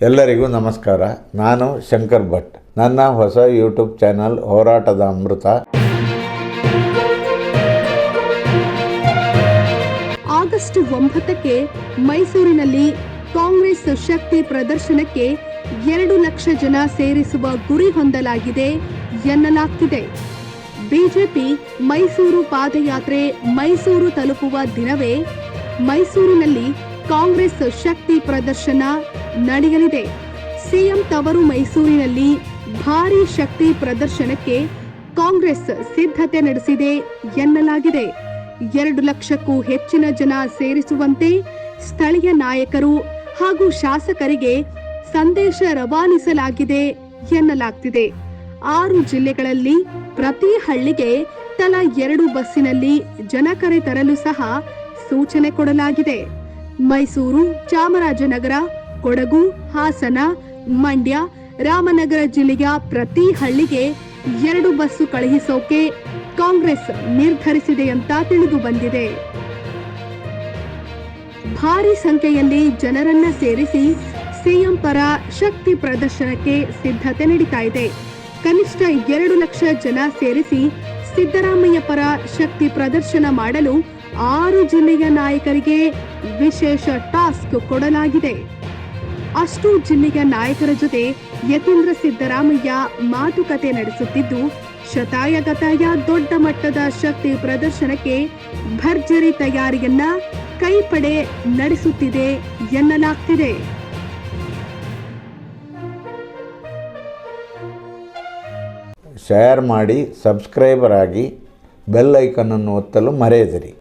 ಎಲ್ಲರಿಗೂ ನಮಸ್ಕಾರ. ನಾನು ಶಂಕರ್ ಭಟ್. ನನ್ನ ಹೊಸ ಯೂಟ್ಯೂಬ್ ಚಾನಲ್ ಹೋರಾಟದ ಅಮೃತ. ಆಗಸ್ಟ್ ಒಂಬತ್ತಕ್ಕೆ ಮೈಸೂರಿನಲ್ಲಿ ಕಾಂಗ್ರೆಸ್ ಶಕ್ತಿ ಪ್ರದರ್ಶನಕ್ಕೆ ಎರಡು ಲಕ್ಷ ಜನ ಸೇರಿಸುವ ಗುರಿ ಹೊಂದಲಾಗಿದೆ ಎನ್ನಲಾಗ್ತಿದೆ. ಬಿಜೆಪಿ ಮೈಸೂರು ಪಾದಯಾತ್ರೆ ಮೈಸೂರು ತಲುಪುವ ದಿನವೇ ಮೈಸೂರಿನಲ್ಲಿ ಕಾಂಗ್ರೆಸ್ ಶಕ್ತಿ ಪ್ರದರ್ಶನ ನಡೆಯಲಿದೆ. ಸಿಎಂ ತವರು ಮೈಸೂರಿನಲ್ಲಿ ಭಾರಿ ಶಕ್ತಿ ಪ್ರದರ್ಶನಕ್ಕೆ ಕಾಂಗ್ರೆಸ್ ಸಿದ್ಧತೆ ನಡೆಸಿದೆ ಎನ್ನಲಾಗಿದೆ. ಎರಡು ಲಕ್ಷಕ್ಕೂ ಹೆಚ್ಚಿನ ಜನ ಸೇರಿಸುವಂತೆ ಸ್ಥಳೀಯ ನಾಯಕರು ಹಾಗೂ ಶಾಸಕರಿಗೆ ಸಂದೇಶ ರವಾನಿಸಲಾಗಿದೆ ಎನ್ನಲಾಗ್ತಿದೆ. ಆರು ಜಿಲ್ಲೆಗಳಲ್ಲಿ ಪ್ರತಿ ಹಳ್ಳಿಗೆ ತಲಾ ಎರಡು ಬಸ್ಸಿನಲ್ಲಿ ಜನ ಕರೆ ತರಲು ಸಹ ಸೂಚನೆ ಕೊಡಲಾಗಿದೆ. ಮೈಸೂರು ಚಾಮರಾಜನಗರ ಕೊಡಗು, ಹಾಸನ, ಮಂಡ್ಯ, ರಾಮನಗರ ಜಿಲ್ಲೆಯ ಪ್ರತಿ ಹಳ್ಳಿಗೆ ಎರಡು ಬಸ್ಸು ಕಳುಹಿಸೋಕೆ ಕಾಂಗ್ರೆಸ್ ನಿರ್ಧರಿಸಿದೆ ಅಂತ ತಿಳಿದು ಬಂದಿದೆ. ಭಾರಿ ಸಂಖ್ಯೆಯಲ್ಲಿ ಜನರನ್ನ ಸೇರಿಸಿ ಸಿಎಂ ಪರ ಶಕ್ತಿ ಪ್ರದರ್ಶನಕ್ಕೆ ಸಿದ್ಧತೆ ನಡೀತಾ ಇದೆ. ಕನಿಷ್ಠ ಎರಡು ಲಕ್ಷ ಜನ ಸೇರಿಸಿ ಸಿದ್ದರಾಮಯ್ಯ ಪರ ಶಕ್ತಿ ಪ್ರದರ್ಶನ ಮಾಡಲು ಆರು ಜಿಲ್ಲೆಯ ನಾಯಕರಿಗೆ ವಿಶೇಷ ಟಾಸ್ಕ್ ಕೊಡಲಾಗಿದೆ. ಅಷ್ಟು ಜಿಲ್ಲೆಯ ನಾಯಕರ ಜೊತೆ ಯತೀಂದ್ರ ಸಿದ್ದರಾಮಯ್ಯ ಮಾತುಕತೆ ನಡೆಸುತ್ತಿದ್ದು, ಶತಾಯಗತಾಯ ದೊಡ್ಡ ಮಟ್ಟದ ಶಕ್ತಿ ಪ್ರದರ್ಶನಕ್ಕೆ ಭರ್ಜರಿ ತಯಾರಿಯನ್ನ ಕೈಪಡೆ ನಡೆಸುತ್ತಿದೆ ಎನ್ನಲಾಗ್ತಿದೆ. ಶೇರ್ ಮಾಡಿ ಸಬ್ಸ್ಕ್ರೈಬರ್ ಆಗಿ ಬೆಲ್ ಐಕನನ್ನು ಒತ್ತಲು ಮರೆಯದಿರಿ.